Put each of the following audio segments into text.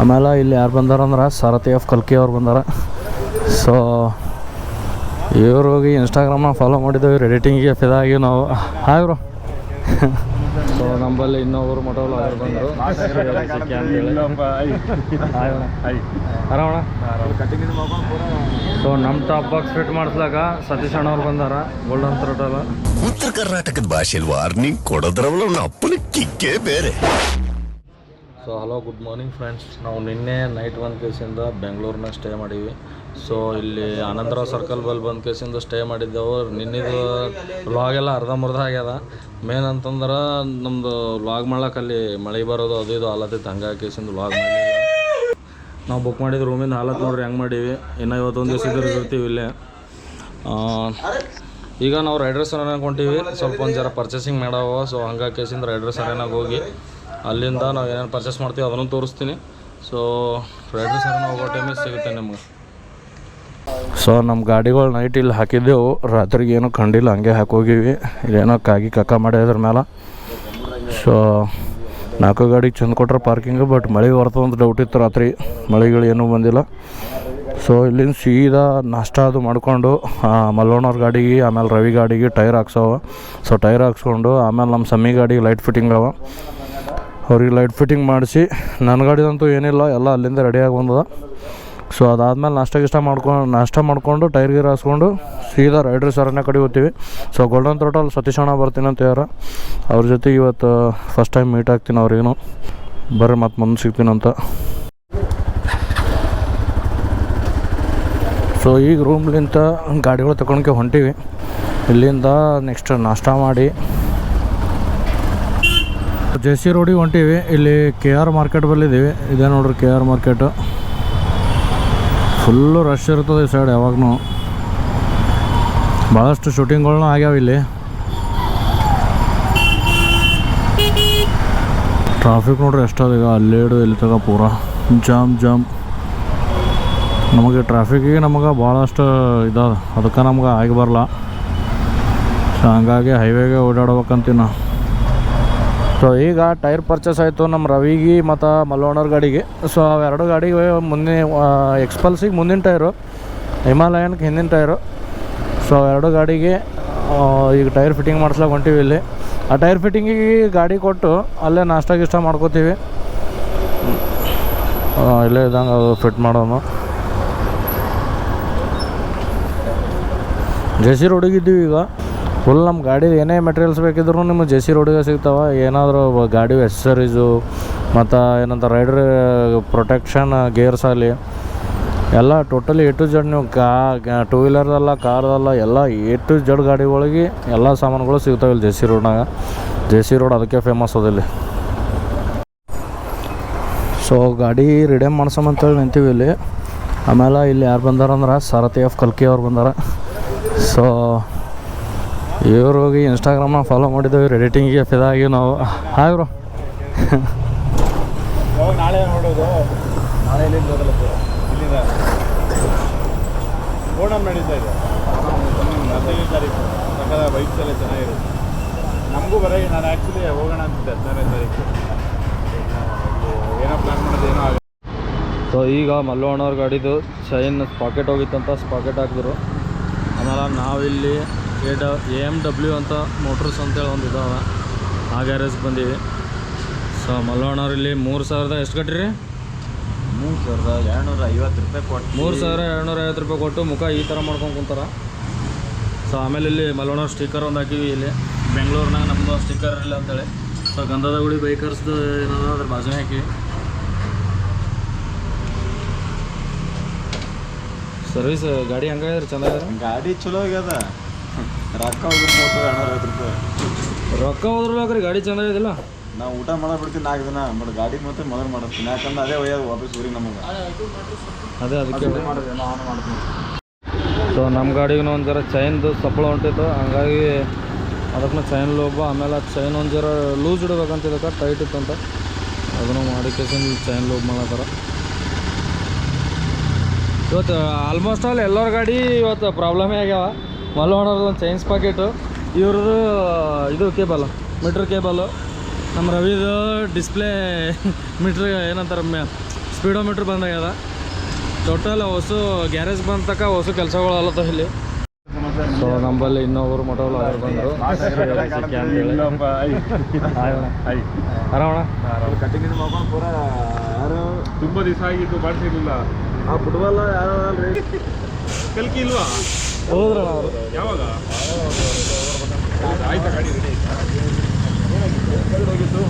ಆಮೇಲೆ ಇಲ್ಲಿ ಯಾರು ಬಂದಾರಂದ್ರೆ ಸಾರಥಿ ಆಫ್ ಕಲ್ಕಿ ಅವ್ರು ಬಂದಾರ. ಸೊ ಇವ್ರು ಹೋಗಿ ಇನ್ಸ್ಟಾಗ್ರಾಮ್ನ ಫಾಲೋ ಮಾಡಿದ್ದೇವೆ ಎಡಿಟಿಂಗಿಗೆ ಫಿದಾಗಿ ನಾವು. ಹಾಯ್ ಬ್ರೋ ಸೊ ನಮ್ಮಲ್ಲಿ ಇನ್ನೊಬ್ರು ಮೊಟೋಲ್ ಅವ್ರು ಬಂದರು. ಆರಾಮಣ ಸೊ ನಮ್ಮ ಟಾಪ್ ಬಾಕ್ಸ್ ಫಿಟ್ ಮಾಡಿಸ್ಲಾಕ ಸತೀಶ್ ಅಣ್ಣ ಅವ್ರು ಬಂದಾರ ಗೋಲ್ಡನ್ ಥ್ರೋಟಲ್ಲ ಉತ್ತರ ಕರ್ನಾಟಕದ ಭಾಷೆಯಲ್ಲಿ ವಾರ್ನಿಂಗ್ ಕೊಡೋದ್ರವಲ್ಲ ಅಪ್ಪನ ಕಿಕ್ಕೇ ಬೇರೆ. So hello good morning friends ನಾವು ನಿನ್ನೆ ನೈಟ್ ಒಂದು ಕೇಸಿಂದ ಬೆಂಗಳೂರಿನ ಸ್ಟೇ ಮಾಡೀವಿ ಸೊ ಇಲ್ಲಿ ಆನಂದರಾವ್ ಸರ್ಕಲ್ ಬಲ್ ಬಂದ ಕೇಸಿಂದ ಸ್ಟೇ ಮಾಡಿದ್ದೆವು ಎಲ್ಲ ಮುರ್ಧ ಆಗ್ಯದ. ಮೇನ್ ಅಂತಂದ್ರೆ ನಮ್ಮದು ವ್ಲಾಗ್ ಮಾಡ್ಲಕ್ಕೆ ಅಲ್ಲಿ ಮಳೆ ಬರೋದು ಅದು ಇದು ಆಲತ್ತೈತೆ ಹಂಗಾಗಿ ಕೇಸಿಂದ ವ್ಲಾಗ್ ಮಾಡಲಿಲ್ಲ. ನಾವು ಬುಕ್ ಮಾಡಿದ ರೂಮಿಂದ ಹಾಲತ್ ನೋಡ್ರಿ, ಹೆಂಗೆ ಮಾಡೀವಿ. ಇನ್ನು ಇವತ್ತೊಂದು ದಿವಸ ಇರ್ತೀವಿ ಇಲ್ಲೇ. ಈಗ ನಾವು ರೈಡರ್ಸ್ ಅರೇನಾಗ ಹೊಂಟೀವಿ. ಸ್ವಲ್ಪ ಒಂದು ಜರ ಪರ್ಚೇಸಿಂಗ್ ಮಾಡವ. ಸೊ ಹಂಗಾಗಿ ಕೇಸಿಂದ ರೈಡರ್ಸ್ ಅರೇನಾಗ ಹೋಗಿ. ಅಲ್ಲಿಂದ ನಾವು ಏನೇನು ಪರ್ಚೇಸ್ ಮಾಡ್ತೀವಿ ಅದನ್ನು ತೋರಿಸ್ತೀನಿ. ಸೊ ರೈಡರ್ಸ್ ಸರ್ನ ಹೋಗೋ ಟೈಮಿಗೆ ಸಿಗುತ್ತೆ ನಿಮ್ಗೆ. ಸೊ ನಮ್ಮ ಗಾಡಿಗಳು ನೈಟ್ ಇಲ್ಲಿ ಹಾಕಿದ್ದೆವು. ರಾತ್ರಿಗೆ ಏನೂ ಕಂಡಿಲ್ಲ, ಹಂಗೆ ಹಾಕೋಗಿವಿ ಇಲ್ಲೇನೋ ಕಾಗಿ ಕಕ್ಕ ಮಾಡ್ಯದ್ರ ಮೇಲೆ ಸೊ ನಾಲ್ಕು ಗಾಡಿಗೆ ಚಂದ ಕೊಟ್ರೆ ಪಾರ್ಕಿಂಗ್ ಬಟ್ ಮಳೆ ಅಂತ ಡೌಟ್ ಇತ್ತು ರಾತ್ರಿ. ಮಳೆಗಳು ಏನೂ ಬಂದಿಲ್ಲ. ಸೊ ಇಲ್ಲಿಂದ ಸೀದಾ ನಾಷ್ಟ ಅದು ಮಾಡಿಕೊಂಡು ಮಲ್ಲೋಣವ್ರ ಗಾಡಿಗೆ, ಆಮೇಲೆ ರವಿ ಗಾಡಿಗೆ ಟೈರ್ ಹಾಕ್ಸವ. ಸೊ ಟೈರ್ ಹಾಕ್ಸ್ಕೊಂಡು, ಆಮೇಲೆ ನಮ್ಮ ಸಮ್ಮಿ ಗಾಡಿಗೆ ಲೈಟ್ ಫಿಟ್ಟಿಂಗ್ ಅವ. ಅವ್ರಿಗೆ ಲೈಟ್ ಫಿಟ್ಟಿಂಗ್ ಮಾಡಿಸಿ ನನ್ನ ಗಾಡಿದಂತೂ ಏನಿಲ್ಲ, ಎಲ್ಲ ಅಲ್ಲಿಂದ ರೆಡಿಯಾಗಿ ಬಂದದ. ಸೊ ಅದಾದಮೇಲೆ ನಾಷ್ಟ ಗಿಷ್ಟ ಮಾಡ್ಕೊಂಡು ನಾಷ್ಟ ಮಾಡಿಕೊಂಡು ಟೈರ್ ಗೀರ್ ಹಾಸ್ಕೊಂಡು ಸೀದಾ ರೈಡ್ರ್ ಸರನ್ನ ಕಡೆ ಹೋಗ್ತೀವಿ. ಸೊ ಗೋಲ್ಡನ್ ತೋಟಲ್ಲಿ ಸತೀಶ್ ಅಣ್ಣ ಬರ್ತೀನಿ ಅಂತ ಯಾರ ಅವ್ರ ಜೊತೆ ಇವತ್ತು ಫಸ್ಟ್ ಟೈಮ್ ಮೀಟ್ ಆಗ್ತೀನಿ ಅವ್ರಿಗೇನು. ಬರ್ರಿ ಮತ್ತೆ ಮುಂದೆ ಸಿಗ್ತೀನಂತ ಸೊ ಈಗ ರೂಮ್ಲಿಂತ ಗಾಡಿಗಳು ತಗೊಳಕ್ಕೆ ಹೊಂಟೀವಿ. ಇಲ್ಲಿಂದ ನೆಕ್ಸ್ಟ್ ನಾಷ್ಟ ಮಾಡಿ ಜೆ ಸಿ ರೋಡಿಗೆ ಹೊಂಟೀವಿ. ಇಲ್ಲಿ ಕೆ ಆರ್ ಮಾರ್ಕೆಟ್ ಬಲ್ಲಿದ್ದೀವಿ. ಇದೇ ನೋಡ್ರಿ K R market. Full rush ಇರ್ತದೆ ಈ ಸೈಡ್ ಯಾವಾಗೂ ಭಾಳಷ್ಟು ಶೂಟಿಂಗ್ಗಳನ್ನೂ ಆಗ್ಯಾವ ಇಲ್ಲಿ. ಟ್ರಾಫಿಕ್ ನೋಡ್ರಿ ಎಷ್ಟು ಈಗ. ಅಲ್ಲೇಡು ಇಲ್ಲಿ ತಗ ಪೂರ. Jam jam. ನಮಗೆ ಟ್ರಾಫಿಕ್ಕಿಗೆ ನಮಗೆ ಭಾಳಷ್ಟು ಇದಾದ. ಅದಕ್ಕೆ ನಮ್ಗೆ ಆಗಿ ಬರಲ್ಲ ಸೊ ಹಂಗಾಗಿ ಹೈವೇಗೆ ಓಡಾಡ್ಬೇಕಂತೀವಿ ನಾವು ಸೊ ಈಗ ಟೈರ್ ಪರ್ಚೇಸ್ ಆಯಿತು ನಮ್ಮ ರವಿಗೆ ಮತ್ತು ಮಲ್ಲೋಣರ್ ಗಾಡಿಗೆ. ಸೊ ಅವೆರಡು ಗಾಡಿಗೆ ಮುಂದಿನ ಎಕ್ಸ್ಪಲ್ಸಿಗೆ ಮುಂದಿನ ಟೈರು ಹಿಮಾಲಯನ್ಗೆ ಹಿಂದಿನ ಟೈರು ಸೊ ಎರಡು ಗಾಡಿಗೆ ಈಗ ಟೈರ್ ಫಿಟ್ಟಿಂಗ್ ಮಾಡ್ಸ್ಲಾಕ ಹೊಂಟೀವಿ ಇಲ್ಲಿ. ಆ ಟೈರ್ ಫಿಟ್ಟಿಂಗಿಗೆ ಗಾಡಿ ಕೊಟ್ಟು ಅಲ್ಲೇ ನಾಷ್ಟ ಗಿಷ್ಟ ಮಾಡ್ಕೋತೀವಿ. ಇಲ್ಲೇ ಇದ್ದಂಗೆ ಅದು ಫಿಟ್ ಮಾಡೋನು. ಜೆ ಇದ್ದೀವಿ ಈಗ. ಫುಲ್ ನಮ್ಮ ಗಾಡಿ ಏನೇ ಮೆಟೀರಿಯಲ್ಸ್ ಬೇಕಿದ್ರು ನಿಮ್ಮ ಜೆ ಸಿ ರೋಡಿಗೆ ಸಿಗ್ತಾವೆ. ಏನಾದರೂ ಗಾಡಿ ಎಕ್ಸಸರೀಸು ಮತ್ತು ಏನಂತ ರೈಡರ್ ಪ್ರೊಟೆಕ್ಷನ್ ಗೇರ್ಸ್ ಆಗಲಿ ಎಲ್ಲ ಟೋಟಲಿ ಎ ಟು ಜಡ್ ನೀವು ಕಾ ಟೂ ವೀಲರ್ದಲ್ಲ ಕಾರ್ದಲ್ಲ ಎಲ್ಲ ಎ ಟು ಜಡ್ ಗಾಡಿಗಳಿಗೆ ಎಲ್ಲ ಸಾಮಾನುಗಳು ಸಿಗ್ತಾವೆ ಇಲ್ಲಿ ಜೆ ಸಿ ರೋಡ್ನಾಗ ಜೆ ಸಿ ರೋಡ್ ಅದಕ್ಕೆ ಫೇಮಸ್ ಅದಲ್ಲಿ ಸೊ ಗಾಡಿ ರಿಡೇಮ್ ಮಾಡ್ಸಮಂತೇಳಿ ನಿಂತೀವಿ ಇಲ್ಲಿ. ಆಮೇಲೆ ಇಲ್ಲಿ ಯಾರು ಬಂದಾರಂದ್ರೆ ಸಾರಥಿ ಆಫ್ ಕಲ್ಕಿ ಅವ್ರು ಬಂದಾರ. ಸೊ ಇವ್ರು ಹೋಗಿ ಇನ್ಸ್ಟಾಗ್ರಾಮ್ನ ಫಾಲೋ ಮಾಡಿದ್ದೇವೆ ಎಡಿಟಿಂಗಿಗೆ ಫಿದಾಗಿ ನಾವು. ಹಾಯ್ ಬ್ರೋ ನಾಳೆ ನೋಡೋದು. ನಾಳೆ ಓಣಮ್ ನಡೀತಾ ಇದೆ. ಹದಿನೈದು ತಾರೀಕು. ಸಕಲ ಬೈಕ್ಸ್ ಎಲ್ಲ ಚೆನ್ನಾಗಿರುತ್ತೆ ನಮಗೂ ಬರೀ ನಾನು ಆ್ಯಕ್ಚುಲಿ ಹೋಗೋಣ ಅಂತಿದ್ದೆ ಹದಿನಾರನೇ ತಾರೀಕು. ಏನೋ ಪ್ಲ್ಯಾನ್ ಮಾಡೋದು ಏನೋ ಆಗ ಸೊ ಈಗ ಮಲ್ಲವಣ್ಣವ್ರ ಗಾಡಿದು ಚೈನ್ ಪಾಕೆಟ್ ಹೋಗಿತ್ತಂತ ಸ್ಪಾಕೆಟ್ ಹಾಕಿದ್ರು. ಆಮೇಲೆ ನಾವಿಲ್ಲಿ ಎ ಡ ಎ ಎಂ ಡಬ್ಲ್ಯೂ ಅಂತ ಮೋಟ್ರಸ್ ಅಂತೇಳಿ ಒಂದು ಇದಾವೆ. ಆ ಗ್ಯಾರೇಜ್ ಬಂದೀವಿ. ಸೊ ಮಲ್ಲವಣ್ಣವ್ರು ಇಲ್ಲಿ ಮೂರು ಸಾವಿರದ ಎಷ್ಟು ಕಟ್ಟಿರಿ? ಮೂರು ಸಾವಿರದ ಎರಡುನೂರ ಐವತ್ತು ರೂಪಾಯಿ ಕೊಟ್ಟು. ಮೂರು ಸಾವಿರ ಎರಡುನೂರ ಐವತ್ತು ರೂಪಾಯಿ ಕೊಟ್ಟು ಮುಖ ಈ ಥರ ಮಾಡ್ಕೊಂಡು ಕುಂತಾರ. ಸೊ ಆಮೇಲೆ ಇಲ್ಲಿ ಮಲ್ಲವಣ್ಣವ್ರ ಸ್ಟಿಕ್ಕರ್ ಒಂದು ಹಾಕಿವಿ ಇಲ್ಲಿ. ಬೆಂಗಳೂರಿನಾಗ ನಮ್ಮದು ಸ್ಟಿಕ್ಕರ್ ಇಲ್ಲ ಅಂತೇಳಿ. ಸೊ ಗಂಧದ ಗುಡಿ ಬೈಕರ್ಸ್ದು ಏನದ ಅದ್ರ ಬಾಜು ಹಾಕಿವಿ. ಸರ್ವಿಸ್ ಗಾಡಿ ಹಂಗಾದ್ರೆ ಚೆನ್ನಾಗಿದೆ ಗಾಡಿ ಚಲೋ ಆಗ್ಯದ. ರೊಕ್ಕ ಹೋದ್ರೆ ಮೂವತ್ತು ಸಾವಿರ ಎರಡುನೂರ ಐವತ್ತು ರೂಪಾಯಿ ರೊಕ್ಕ ಹೋದ್ರಲ್ಲಾಗ್ರಿ ಗಾಡಿ ಚೆನ್ನಾಗಿದಿಲ್ಲ ನಾವು ಊಟ ಮಾಡೋ ಬಿಡ್ತೀವಿ ನಾಲ್ಕು ದಿನ ಬಟ್ ಗಾಡಿ ಮತ್ತೆ ಮೊದಲು ಮಾಡ್ತೀನಿ ಯಾಕಂದ್ರೆ ಅದೇ ಒಯ್ಯೋದು ವಾಪಸ್ ಊರಿಗೆ ನಮಗೆ. ಅದೇ ಅದಕ್ಕೆ ಮಾಡೋದು ನಾನು ಮಾಡ್ತೀನಿ. ಸೊ ನಮ್ಮ ಗಾಡಿಗೂ ಒಂದು ಜರ ಚೈನ್ದು ಸಪ್ಪಳ ಹೊಂಟಿತ್ತು. ಹಂಗಾಗಿ ಅದಕ್ಕೆ ಚೈನ್ ಲೋಬ ಆಮೇಲೆ ಚೈನ್ ಒಂದು ಜರ ಲೂಸ್ ಇಡಬೇಕಂತ ಇದಕ್ಕೆ ಟೈಟ್ ಅಂತ. ಅದನ್ನು ಮಾಡಿ ಕೇಸಿಂದ ಚೈನ್ ಲೋಬ್ ಮಾಡತ್ತಾರ ಇವತ್ತು ಆಲ್ಮೋಸ್ಟ್ ಆಲ್ ಎಲ್ಲರ ಗಾಡಿ ಇವತ್ತು ಪ್ರಾಬ್ಲಮೇ ಆಗ್ಯಾವ. ಮಲ್ಲವಣ್ಣವ್ರದ್ದು ಒಂದು ಚೈನ್ಸ್ ಪಾಕೆಟು ಇವ್ರದ್ದು ಇದು ಕೇಬಲ್ ಮೀಟ್ರ್ ಕೇಬಲು ನಮ್ಮ ರವಿದು ಡಿಸ್ಪ್ಲೇ ಮೀಟ್ರ್ ಏನಂತಾರೆ ಸ್ಪೀಡೋಮೀಟ್ರ್ ಬಂದಾಗ್ಯದ ಟೋಟಲ್ ಹೊಸು ಗ್ಯಾರೇಜ್ ಬಂದ ತಕ ಹೊಸ ಕೆಲಸಗಳು ಅಲ್ಲದ ಇಲ್ಲಿ. ಸೊ ನಮ್ಮಲ್ಲಿ ಇನ್ನೊಬ್ರು ಮೊಟೋಲ್ ಅವ್ರು ಬಂದರು. ಆರಾಮಣ ಕಟಿಂಗ್ ಮಾಡ್ಕೊಂಡು ಪೂರ ಯಾರು ತುಂಬ ದಿವಸ ಆಗಿತ್ತು ಮಾಡ್ಸಿರ್ಲಿಲ್ಲ ಆ ಫುಟ್ಬಾಲ್ ಯಾರು ಕಲ್ಕಿ ಇಲ್ವಾ? ಅವರು. ಯಾವಾಗ? ಆಯ್ತಾ ಗಾಡಿ ರೆಡಿ ಹೋಗಿತ್ತು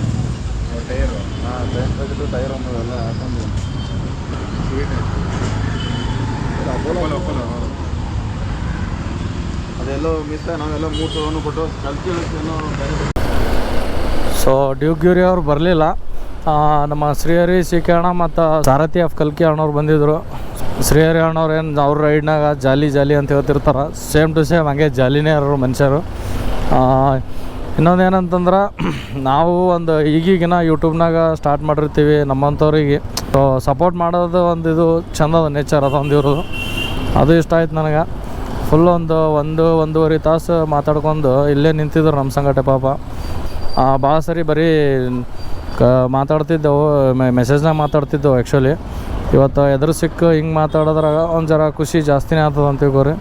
ಟೈರು ಹಾಂ ಟೈರ್ ಟೈರ್ ಒಂದು ಎಲ್ಲ ಹಾಕೊಂಡು ಅಪೋಲೋ ಅಪೋಲೋ ಅದೆಲ್ಲೋ ಮಿಸ್ ನಾವೆಲ್ಲ ಮೂರು ಸಾವಿರನೂ ಕೊಟ್ಟು ಸೊ ಡ್ಯೂಗ್ಯೂರಿ ಅವ್ರು ಬರಲಿಲ್ಲ. ನಮ್ಮ ಶ್ರೀಹರಿ ಸಿ ಮತ್ತು ಸಾರಥಿ ಆಫ್ ಕಲ್ಕಿ ಅಣ್ಣವ್ರು ಬಂದಿದ್ದರು ಶ್ರೀಹರಿ ಅಣ್ಣವ್ರು ಏನು ಅವ್ರ ರೈಡ್ನಾಗ ಜಾಲಿ ಜಾಲಿ ಅಂತ ಹೇಳ್ತಿರ್ತಾರೆ. ಸೇಮ್ ಟು ಸೇಮ್ ಹಂಗೆ ಜಾಲಿನೇ ಅವರು ಮನುಷ್ಯರು. ಇನ್ನೊಂದು ಏನಂತಂದ್ರೆ ನಾವು ಒಂದು ಈಗೀಗಿನ ಯೂಟ್ಯೂಬ್ನಾಗ ಸ್ಟಾರ್ಟ್ ಮಾಡಿರ್ತೀವಿ ನಮ್ಮಂಥವ್ರಿಗೆ. ಸೊ ಸಪೋರ್ಟ್ ಮಾಡೋದು ಒಂದು ಇದು ಚಂದದ ಅದ ನೇಚರ್ ಅದೊಂದು ಇರೋದು ಅದು ಇಷ್ಟ ಆಯ್ತು ನನಗೆ. ಫುಲ್ ಒಂದು ಒಂದು, ಒಂದೂವರೆ ತಾಸು ಮಾತಾಡ್ಕೊಂಡು ಇಲ್ಲೇ ನಿಂತಿದ್ರು ನಮ್ಮ ಸಂಗಟೆ ಪಾಪ. ಭಾಳ ಸರಿ ಬರೀ ಕ, ಮಾತಾಡ್ತಿದ್ದೆವು ಮೆಸೇಜ್ನಾಗ ಮಾತಾಡ್ತಿದ್ದೆವು ಆ್ಯಕ್ಚುಲಿ ಇವತ್ತು ಎದುರು ಸಿಕ್ಕು ಹಿಂಗೆ ಮಾತಾಡೋದ್ರಾಗ ಒಂದು ಜರ ಖುಷಿ ಜಾಸ್ತಿನೇ ಆಗ್ತದೆ ಅಂತ ತಿಳ್ಕೊರಿ.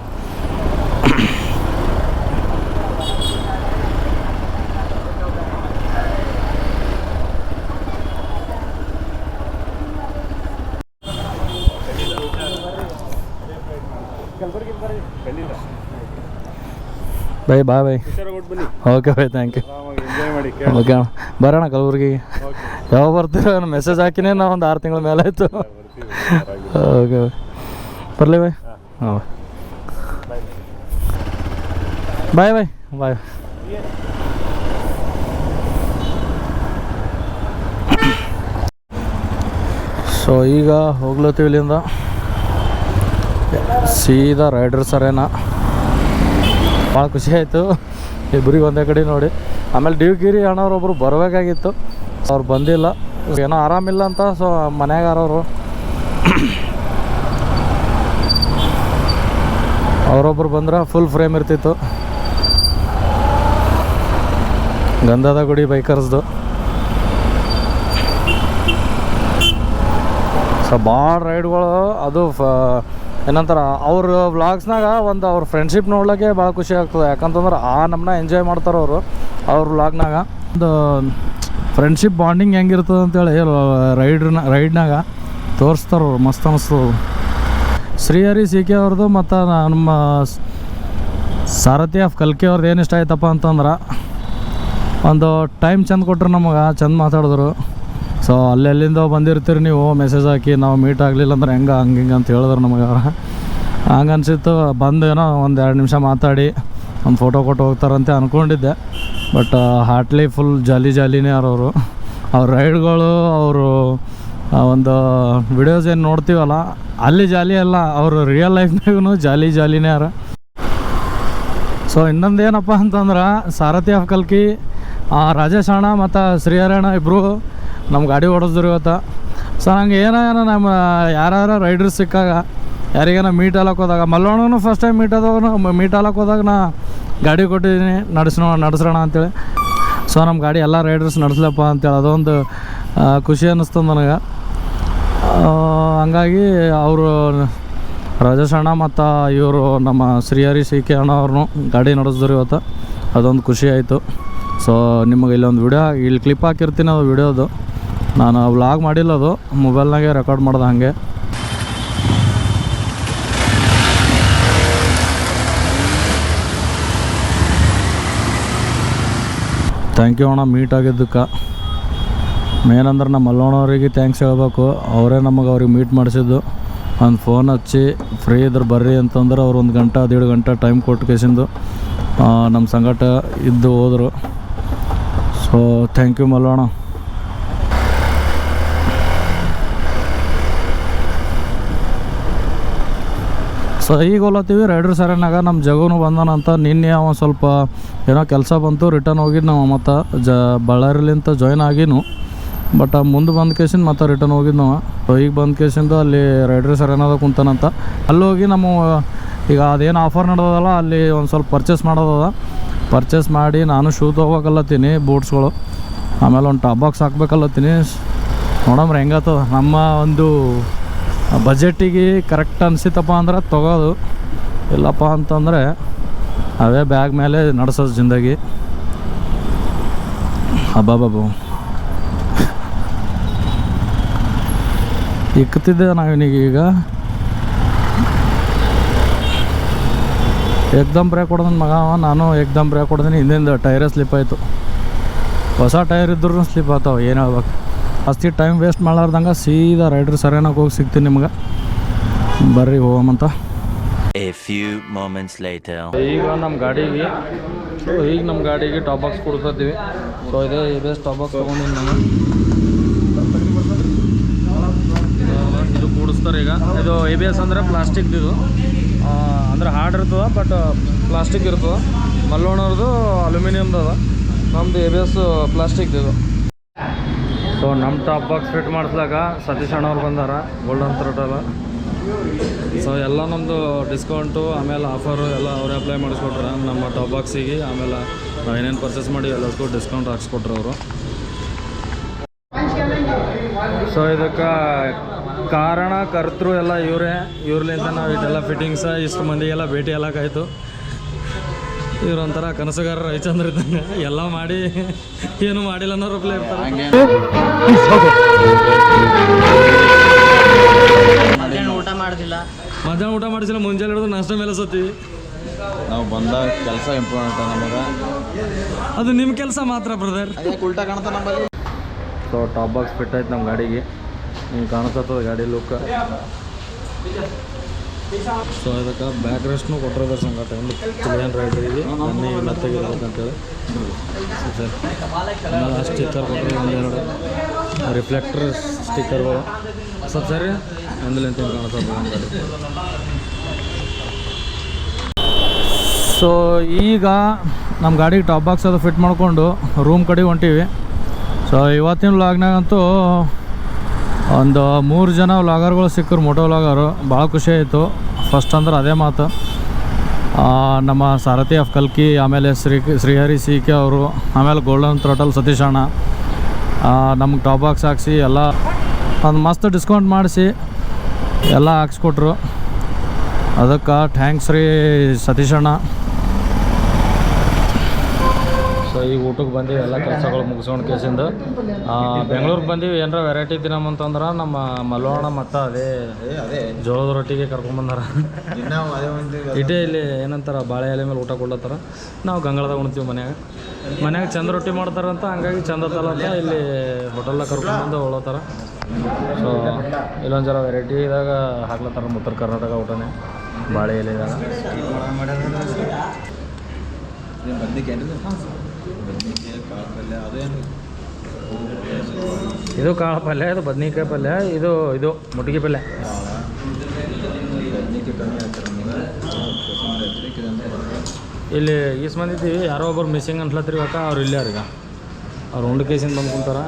Bye bye bye. Okay bye thank you okay ಬರೋಣ ಕಲಬುರ್ಗಿಗೆ. ಯಾವಾಗ ಬರ್ತೀರ ಮೆಸೇಜ್ ಹಾಕಿನೇ ನಾವು ಒಂದು ಆರು ತಿಂಗಳ ಮೇಲೆ ಆಯಿತು. ಓಕೆ ಬರಲಿ ಬಾಯ್. ಹಾಂ. ಬಾಯ್. ಬಾಯ್ ಬಾಯ್. ಸೊ ಈಗ ಹೋಗ್ಲತ್ತೀವಿ ಇಲ್ಲಿಂದ. ಸೀದಾ ರೈಡರ್ ಸರೇನ ಭಾಳ ಖುಷಿ ಆಯಿತು. ಇಬ್ಬರಿಗೆ ಒಂದೇ ಕಡೆ ನೋಡಿ. ಆಮೇಲೆ ಡಿವಿಗಿರಿ ಅಣ್ಣವ್ರು ಒಬ್ಬರು ಬರಬೇಕಾಗಿತ್ತು. ಅವ್ರು ಬಂದಿಲ್ಲ. ಏನೋ ಆರಾಮಿಲ್ಲ ಅಂತ ಸೊ ಮನೆಯಾಗ ಅವರೊಬ್ರು ಬಂದ್ರೆ ಫುಲ್ ಫ್ರೇಮ್ ಇರ್ತಿತ್ತು. ಗಂಧದ ಗುಡಿ ಬೈಕರ್ಸ್ದು ಸೊ ಭಾಳ ರೈಡ್ಗಳು ಅದು ಫ ಏನಂತಾರ, ಅವ್ರ ವ್ಲಾಗ್ಸ್ನಾಗ ಒಂದು ಅವ್ರ ಫ್ರೆಂಡ್ಶಿಪ್ ನೋಡ್ಲಿಕ್ಕೆ ಭಾಳ ಖುಷಿ ಆಗ್ತದೆ. ಯಾಕಂತಂದ್ರೆ ಆ ನಮ್ಮನ್ನ ಎಂಜಾಯ್ ಮಾಡ್ತಾರೆ ಅವರು, ಅವ್ರ ವ್ಲಾಗ್ನಾಗ ಒಂದು ಫ್ರೆಂಡ್ಶಿಪ್ ಬಾಂಡಿಂಗ್ ಹೆಂಗಿರ್ತದೆ ಅಂತೇಳಿ ರೈಡ್ರನ್ನ ರೈಡ್ನಾಗ ತೋರಿಸ್ತಾರೆ ಮಸ್ತ್ ಶ್ರೀ ಶ್ರೀಹರಿ ಸಿ ಕೆ ಅವ್ರದ್ದು ಮತ್ತು ನಮ್ಮ ಸಾರಥಿ ಆಫ್ ಕಲ್ಕಿ ಅವ್ರದ್ದು ಏನು ಇಷ್ಟ ಆಯ್ತಪ್ಪ ಅಂತಂದ್ರೆ, ಒಂದು ಟೈಮ್ ಚಂದ ಕೊಟ್ರು ನಮಗೆ, ಚಂದ ಮಾತಾಡಿದ್ರು. ಸೊ ಅಲ್ಲೆಲ್ಲಿಂದ ಬಂದಿರ್ತೀರಿ ನೀವು ಮೆಸೇಜ್ ಹಾಕಿ, ನಾವು ಮೀಟ್ ಆಗಲಿಲ್ಲ ಅಂದ್ರೆ ಹೆಂಗೆ, ಹಂಗೆ ಹಿಂಗೆ ಅಂತ ಹೇಳಿದ್ರು ನಮಗೆ ಅವ್ರು. ಹಂಗೆ ಅನ್ಸಿತ್ತು, ಬಂದು ಏನೋ ಒಂದು ಎರಡು ನಿಮಿಷ ಮಾತಾಡಿ, ಒಂದು ಫೋಟೋ ಕೊಟ್ಟು ಹೋಗ್ತಾರಂತೆ ಅಂದ್ಕೊಂಡಿದ್ದೆ ಬಟ್ ಹಾಟ್ಲಿ ಫುಲ್ ಜಾಲಿ ಜಾಲಿನೇ ಅವರು ಅವ್ರ. ರೈಡ್ಗಳು ಅವರು ಒಂದು ವಿಡಿಯೋಸ್ ಏನು ನೋಡ್ತೀವಲ್ಲ, ಅಲ್ಲಿ ಜಾಲಿ ಅಲ್ಲ, ಅವರು ರಿಯಲ್ ಲೈಫ್ನಾಗೂ ಜಾಲಿ ಜಾಲಿನೇ ಅರ. ಸೊ ಇನ್ನೊಂದು ಏನಪ್ಪ ಅಂತಂದ್ರೆ, ಸಾರಥಿ ಆಫ್ ಕಲ್ಕಿ ರಾಜೇಶ್ ಅಣ್ಣ ಮತ್ತು ಶ್ರೀಹರಣ್ಣ ಇಬ್ಬರು ನಮ್ಮ ಗಾಡಿ ಓಡಿಸಿದ್ರು ಇವತ್ತು. ಸೊ ನಂಗೆ ಏನೋ ನಮ್ಮ ಯಾರ್ಯಾರ ರೈಡರ್ ಸಿಕ್ಕಾಗ, ಯಾರಿಗೇನೋ ಮೀಟ್ ಆಲಕ್ಕೆ ಹೋದಾಗ ಮಲ್ಲೋಣನು ಫಸ್ಟ್ ಟೈಮ್ ಮೀಟ್ ಆದವಾಗ ಮೀಟ್ ಆಲಕ್ಕೆ ಹೋದಾಗ ನಾ ಗಾಡಿ ಕೊಟ್ಟಿದ್ದೀನಿ ನಡೆಸೋಣ ನಡೆಸೋಣ ಅಂತೇಳಿ. ಸೊ ನಮ್ಮ ಗಾಡಿ ಎಲ್ಲ ರೈಡರ್ಸ್ ನಡೆಸ್ಲಪ್ಪ ಅಂತೇಳಿ, ಅದೊಂದು ಖುಷಿ ಅನ್ನಿಸ್ತದೆ ನನಗೆ. ಹಂಗಾಗಿ ಅವರು ರಾಜೇಶ್ ಅಣ್ಣ ಮತ್ತು ಇವರು ನಮ್ಮ ಶ್ರೀಹರಿ ಸಿ ಕೆ ಅಣ್ಣ ಅವ್ರನ್ನು ಗಾಡಿ ನಡೆಸಿದ್ರು ಇವತ್ತು. ಅದೊಂದು ಖುಷಿ ಆಯಿತು. ಸೊ ನಿಮಗೆ ಇಲ್ಲೊಂದು ವಿಡಿಯೋ ಇಲ್ಲಿ ಕ್ಲಿಪ್ ಹಾಕಿರ್ತೀನಿ ಅದು ವಿಡಿಯೋದು ನಾನು ವ್ಲಾಗ್ ಮಾಡಿಲ್ಲ ಅದು. ಮೊಬೈಲ್ನಾಗೆ ರೆಕಾರ್ಡ್ ಮಾಡ್ದೆ ಹಾಗೆ. ಥ್ಯಾಂಕ್ ಯು ಅಣ್ಣ ಮೀಟ್ ಆಗಿದ್ದಕ್ಕೆ. ಮೇನ್ ಅಂದ್ರೆ ನಮ್ಮ ಅಲ್ಲೋಣವ್ರಿಗೆ ಥ್ಯಾಂಕ್ಸ್ ಹೇಳ್ಬೇಕು. ಅವರೇ ನಮಗೆ ಅವ್ರಿಗೆ ಮೀಟ್ ಮಾಡಿಸಿದ್ದು. ಒಂದು ಫೋನ್ ಹಚ್ಚಿ ಫ್ರೀ ಇದ್ರೆ ಬರ್ರಿ ಅಂತಂದ್ರೆ ಅವ್ರು ಒಂದು ಗಂಟೆ ದೇಡು ಗಂಟೆ ಟೈಮ್ ಕೊಟ್ಟು ಕೇಸಿಂದು ನಮ್ಮ ಸಂಗಟ ಇದ್ದು ಹೋದರು. So thank you Mallanna. So ಈಗ ಹೋಲತ್ತೀವಿ. ರೈಡರ್ ಸರನಾಗ ನಮ್ಮ ಜಗನು ಬಂದನಂತ ನಿನ್ನೆ ಅವ ಸ್ವಲ್ಪ ಏನೋ ಕೆಲಸ ಬಂತು. ರಿಟರ್ನ್ ಹೋಗಿದ್ದು ನಾವು ಮತ್ತು ಜ, ಬಳ್ಳಾರಿಲಿಂತ ಜಾಯ್ನ್ ಆಗಿನು. ಬಟ್ ಮುಂದೆ ಬಂದ ಕೇಸಿಂದ ಮತ್ತೆ ರಿಟರ್ನ್ ಹೋಗಿದ್ದು ನಾವು ಈಗ ಬಂದ ಕೇಸಿಂದ ಅಲ್ಲಿ ರೈಡರ್ ಅರೇನಾದ ಕುಂತಾನಂತ. ಅಲ್ಲಿ ಹೋಗಿ ನಮ್ಮ, ಈಗ ಅದೇನು ಆಫರ್ ನಡೆದಲ್ಲ ಅಲ್ಲಿ ಒಂದು ಸ್ವಲ್ಪ ಪರ್ಚೇಸ್ ಮಾಡೋದದ. ಪರ್ಚೇಸ್ ಮಾಡಿ ನಾನು ಶೂ ತೊಗೋಬೇಕಲ್ಲತ್ತೀನಿ ಬೂಟ್ಸ್ಗಳು ಆಮೇಲೆ ಒಂದು ಟಾಪ್ ಬಾಕ್ಸ್ ಹಾಕ್ಬೇಕಲ್ಲತ್ತೀನಿ. ನೋಡಮ್ರಿ ಹೆಂಗತ್ತದ. ನಮ್ಮ ಒಂದು ಬಜೆಟಿಗೆ ಕರೆಕ್ಟ್ ಅನಿಸಿತಪ್ಪ ಅಂದ್ರೆ ತಗೋದು. ಇಲ್ಲಪ್ಪ ಅಂತಂದರೆ ಅದೇ ಬ್ಯಾಗ್ ಮೇಲೆ ನಡೆಸೋದು ಜಿಂದಗಿ. ಹಬ್ಬಬ್ಬಬ್ಬ ಇಕ್ಕತಿದ್ದೆ ನಾವಿನಿಗೆ ಈಗ? ಎಕ್ದಮ್ ಬ್ರೇಕ್ ಹೊಡೆದನ್ ಮಗ ನಾನು ಎಕ್ದಮ್ ಬ್ರೇಕ್ ಹೊಡೆದಿನಿ ಹಿಂದಿಂದ ಟೈರೇ ಸ್ಲಿಪ್ ಆಯಿತು. ಹೊಸ ಟೈರ್ ಇದ್ರೂ ಸ್ಲಿಪ್ ಆಗ್ತಾವೆ ಏನು ಹೇಳ್ಬೇಕು? ಅಸ್ತಿ ಟೈಮ್ ವೇಸ್ಟ್ ಮಾಡಲಾರ್ದಂಗೆ ಸೀದಾ ರೈಡ್ರ್ ಸರಿಯಾಗಿ ಹೋಗಿ ಸಿಗ್ತೀನಿ ನಿಮ್ಗೆ. ಬರ್ರಿ ಹೋಗಮಂತ A few moments later. ಈಗ ನಮ್ಮ ಗಾಡಿಗೆ ಈಗ ನಮ್ಮ ಗಾಡಿಗೆ ಟಾಪ್ ಬಾಕ್ಸ್ ಕೊಡ್ತೀವಿ ಸೊ ಇದೇ ಇದೇ ಟಾಪ್ ಬಾಕ್ಸ್ ತೊಗೊಂಡಿನಿ ನಾನು. ಕೂಡಿಸ್ತಾರೆ ಈಗ. ಇದು ಎ ಬಿ ಎಸ್ ಅಂದರೆ ಪ್ಲಾಸ್ಟಿಕ್ದು ಇದು. ಅಂದ್ರೆ ಹಾರ್ಡ್ ಇರ್ತದೆ ಬಟ್ ಪ್ಲಾಸ್ಟಿಕ್ ಇರ್ತದೆ. ಮಲ್ಲೋಣರ್ದು ಅಲ್ಯೂಮಿನಿಯಮ್ದು ಅದ. ನಮ್ಮದು ಎ ಬಿ ಎಸ್ ಪ್ಲಾಸ್ಟಿಕ್ದು ಇದು. ಸೊ ನಮ್ಮ ಟಾಪ್ ಬಾಕ್ಸ್ ಫಿಟ್ ಮಾಡಿಸ್ಲಾಕ ಸತೀಶ್ ಅಣ್ಣವ್ರು ಬಂದಾರ ಗೋಲ್ಡನ್ ಥ್ರೋಟಲ್ಲ ಸೊ ಎಲ್ಲ ನಮ್ಮದು ಡಿಸ್ಕೌಂಟು ಆಮೇಲೆ ಆಫರು ಎಲ್ಲ ಅವರೇ ಅಪ್ಲೈ ಮಾಡಿಸ್ಕೊಟ್ರೆ ನಮ್ಮ ಟಾಪ್ ಬಾಕ್ಸಿಗೆ ಆಮೇಲೆ ನಾವು ಏನೇನು ಪರ್ಚೇಸ್ ಮಾಡಿ ಎಲ್ಲದಕ್ಕೂ ಡಿಸ್ಕೌಂಟ್ ಹಾಕ್ಸ್ಕೊಟ್ರು ಅವರು. ಸೊ ಇದಕ್ಕೆ ಕಾರಣ ಕರ್ತೃ ಎಲ್ಲ ಇವರೇ. ಇವ್ರಲಿಂದ ನಾವು ಇದೆಲ್ಲ ಫಿಟ್ಟಿಂಗ್ಸ ಇಷ್ಟು ಮಂದಿಗೆಲ್ಲ ಭೇಟಿ ಎಲ್ಲಕ್ಕಾಯ್ತು ಇವ್ರೊಂಥರ ಕನಸುಗಾರ ರವಿಚಂದ್ರ ಇದ್ದಂಗೆ. ಎಲ್ಲ ಮಾಡಿ ಏನು ಮಾಡಿಲ್ಲ ಅನ್ನೋ ರೂಪಲೇ ಇರ್ತಾರೆ. ಊಟ ಮಾಡಿಲ್ಲ ಮಧ್ಯಾಹ್ನ ಊಟ ಮಾಡಿಸಿಲ್ಲ ಮುಂಜಾನೆ ಹಿಡಿದು ನಷ್ಟ ಮೇಲೆ ಸತ್ತೀವಿ ನಾವು ಬಂದ ಕೆಲಸ ಇಂಪಾರ್ಟೆಂಟ್ ನಮಗೆ. ಅದು ನಿಮ್ಮ ಕೆಲಸ ಮಾತ್ರ ಬ್ರದರ್ ಉಲ್ಟಾ ಕಾಣ್ತಾ ನಮ್ಮಲ್ಲಿ. ಸೊ ಟಾಪ್ ಬಾಕ್ಸ್ ಫಿಟ್ ಆಯ್ತು ನಮ್ಮ ಗಾಡಿಗೆ. ಹಿಂಗೆ ಕಾಣಿಸ್ತದ ಗಾಡಿ ಲುಕ್ ಸೊ ಅದಕ್ಕೆ ಬ್ಯಾಕ್ ರೆಸ್ಟ್ನು ಕೊಟ್ಟಿರೋದ್ರ ಸಂಗಟ. ಒಂದು ಕ್ಲಿಯನ್ ರೈಡ್ರಿಗೆ ಇದೆ. ತೆಗಿಬೇಕಂತೇಳಿ ಸರ್. ಆಮೇಲೆ ಆ ಸ್ಟಿಕ್ಕರ್ ಕೊಟ್ಟರೆ ಒಂದೆರಡು ರಿಫ್ಲೆಕ್ಟರ್ ಸ್ಟಿಕ್ಕರ್ಗಳು ಸ್ವಲ್ಪ ಸರಿ. ಅಂದ್ರೆ ಅಂತ ಕಾಣಿಸ್ತದೆ ಸೊ ಈಗ ನಮ್ಮ ಗಾಡಿಗೆ ಟಾಪ್ ಬಾಕ್ಸ್ ಅದು ಫಿಟ್ ಮಾಡಿಕೊಂಡು ರೂಮ್ ಕಡೆ ಹೊಂಟೀವಿ. ಸೊ ಇವತ್ತಿನ ವ್ಲಾಗ್ನಾಗಂತೂ ಒಂದು ಮೂರು ಜನ ವ್ಲಾಗರ್ಗಳು ಸಿಕ್ಕರು ಮೋಟೋ ವ್ಲಾಗರು. ಭಾಳ ಖುಷಿ ಆಯಿತು. ಫಸ್ಟ್ ಅಂದ್ರೆ ಅದೇ ಮಾತು. ನಮ್ಮ ಸಾರಥಿ ಆಫ್ ಕಲ್ಕಿ, ಆಮೇಲೆ ಶ್ರೀ, ಶ್ರೀಹರಿ ಸಿ ಕೆ ಅವರು, ಆಮೇಲೆ ಗೋಲ್ಡನ್ ಥ್ರೋಟಲ್ ಸತೀಶ್ ಅಣ್ಣ. ನಮ್ಗೆ ಟಾಪ್ ಬಾಕ್ಸ್ ಹಾಕ್ಸಿ, ಎಲ್ಲ ಒಂದು ಮಸ್ತ್ ಡಿಸ್ಕೌಂಟ್ ಮಾಡಿಸಿ, ಎಲ್ಲ ಹಾಕ್ಸ್ಕೊಟ್ರು. ಅದಕ್ಕೆ ಥ್ಯಾಂಕ್ಸ್ ರೀ ಸತೀಶ್ ಅಣ್ಣ ಸೊ ಈಗ ಊಟಕ್ಕೆ ಬಂದೀವಿ ಎಲ್ಲ ಕೆಲಸಗಳು ಮುಗಿಸ್ಕೊಂಡು ಕೇಸಿಂದ. ಬೆಂಗಳೂರಿಗೆ ಬಂದೀವಿ ಏನಾರ ವೆರೈಟಿ ತಿನ್ನಮಂತಂದ್ರೆ ನಮ್ಮ ಮಲ್ವಾಣ ಮತ್ತು ಅದೇ ಜೋಳದ ರೊಟ್ಟಿಗೆ ಕರ್ಕೊಂಬಂದಾರ ಇಟೇ ಇಲ್ಲಿ ಏನಂತಾರ ಬಾಳೆ ಎಲೆ ಮೇಲೆ ಊಟ ಕೊಡ್ಲತ್ತಾರ. ನಾವು ಗಂಗಳದಾಗ ಉಣ್ತೀವಿ ಮನ್ಯಾಗ. ಮನ್ಯಾಗ ಚಂದ ರೊಟ್ಟಿ ಮಾಡ್ತಾರಂತ ಹಂಗಾಗಿ ಚಂದ ತಲಂತ ಇಲ್ಲಿ ಹೋಟೆಲ್ದಾಗ ಕರ್ಕೊಂಡ್ಬಂದು ಉಳತ್ತಾರ ಸೊ ಇಲ್ಲೊಂದು ಜರ ವೆರೈಟಿದಾಗ ಹಾಕ್ಲತ್ತಾರ ಉತ್ತರ ಕರ್ನಾಟಕ ಊಟನೇ ಬಾಳೆ ಎಲೆದಾಗ ಬದ್ನಿಕಾಯಿ ಇದು ಕಾಳು ಪಲ್ಯ, ಇದು ಬದ್ನಿಕಾಯಿ ಪಲ್ಯ, ಇದು ಇದು ಮುಟ್ಟಿಗೆ ಪಲ್ಯ. ಇಲ್ಲಿ ಈಸ್ ಮಂದಿದ್ದೀವಿ ಯಾರೋ ಒಬ್ಬರು ಮಿಸ್ಸಿಂಗ್ ಅನ್ಸ್ಲತ್ರಿ ಇವಾಗ ಅವ್ರು ಇಲ್ಲೇ ಈಗ ಅವ್ರು ಉಂಡು ಕೇಸಿಂದ ಬಂದು ಕುಂತಾರ